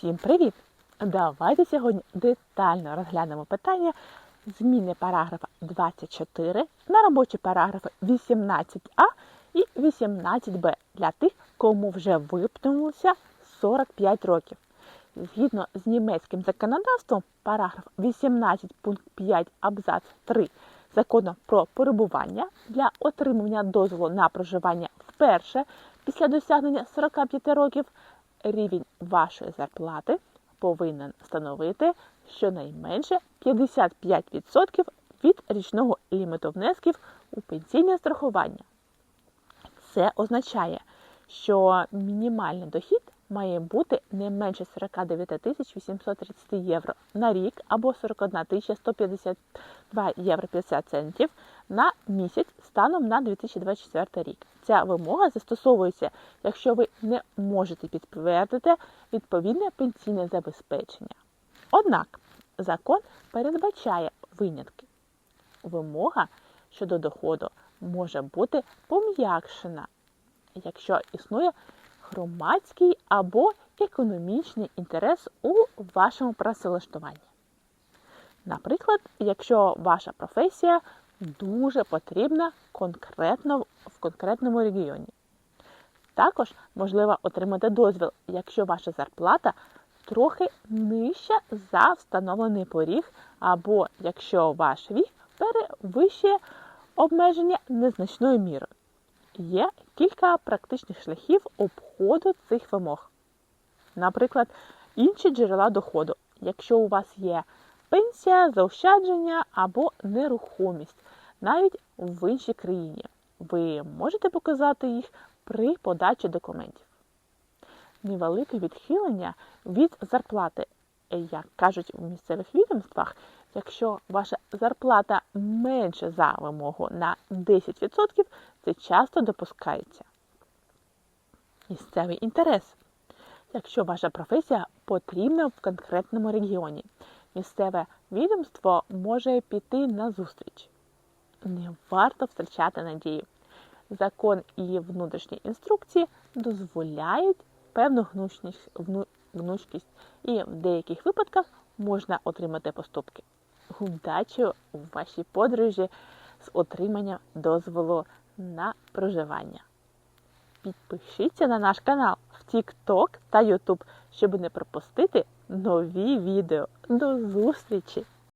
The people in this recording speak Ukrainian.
Всім привіт! Давайте сьогодні детально розглянемо питання зміни параграфа 24 на робочі параграфи 18а і 18б для тих, кому вже виповнилося 45 років. Згідно з німецьким законодавством, параграф 18 пункт 5 абзац 3 закону про перебування для отримання дозволу на проживання вперше після досягнення 45 років рівень вашої зарплати повинен становити щонайменше 55% від річного ліміту внесків у пенсійне страхування. Це означає, що мінімальний дохід має бути не менше 49 тисяч 830 євро на рік або 41 тисяча 152 євро 50 центів на місяць станом на 2024 рік. Ця вимога застосовується, якщо ви не можете підтвердити відповідне пенсійне забезпечення. Однак закон передбачає винятки. Вимога щодо доходу може бути пом'якшена, якщо існує громадський або економічний інтерес у вашому працевлаштуванні. Наприклад, якщо ваша професія дуже потрібна конкретно в конкретному регіоні. Також можливо отримати дозвіл, якщо ваша зарплата трохи нижча за встановлений поріг, або якщо ваш вік перевищує обмеження незначною мірою. Є кілька практичних шляхів обходу цих вимог. Наприклад, інші джерела доходу, якщо у вас є пенсія, заощадження або нерухомість, навіть в іншій країні, ви можете показати їх при подачі документів. Невелике відхилення від зарплати, як кажуть у місцевих відомствах, якщо ваша зарплата менше за вимогу на 10%, це часто допускається. Місцевий інтерес. Якщо ваша професія потрібна в конкретному регіоні, місцеве відомство може піти на зустріч. Не варто втрачати надію. Закон і внутрішні інструкції дозволяють певну гнучність, гнучкість, і в деяких випадках можна отримати поступки. Удачі у вашій подорожі з отриманням дозволу на проживання. Підпишіться на наш канал в TikTok та YouTube, щоб не пропустити нові відео. До зустрічі!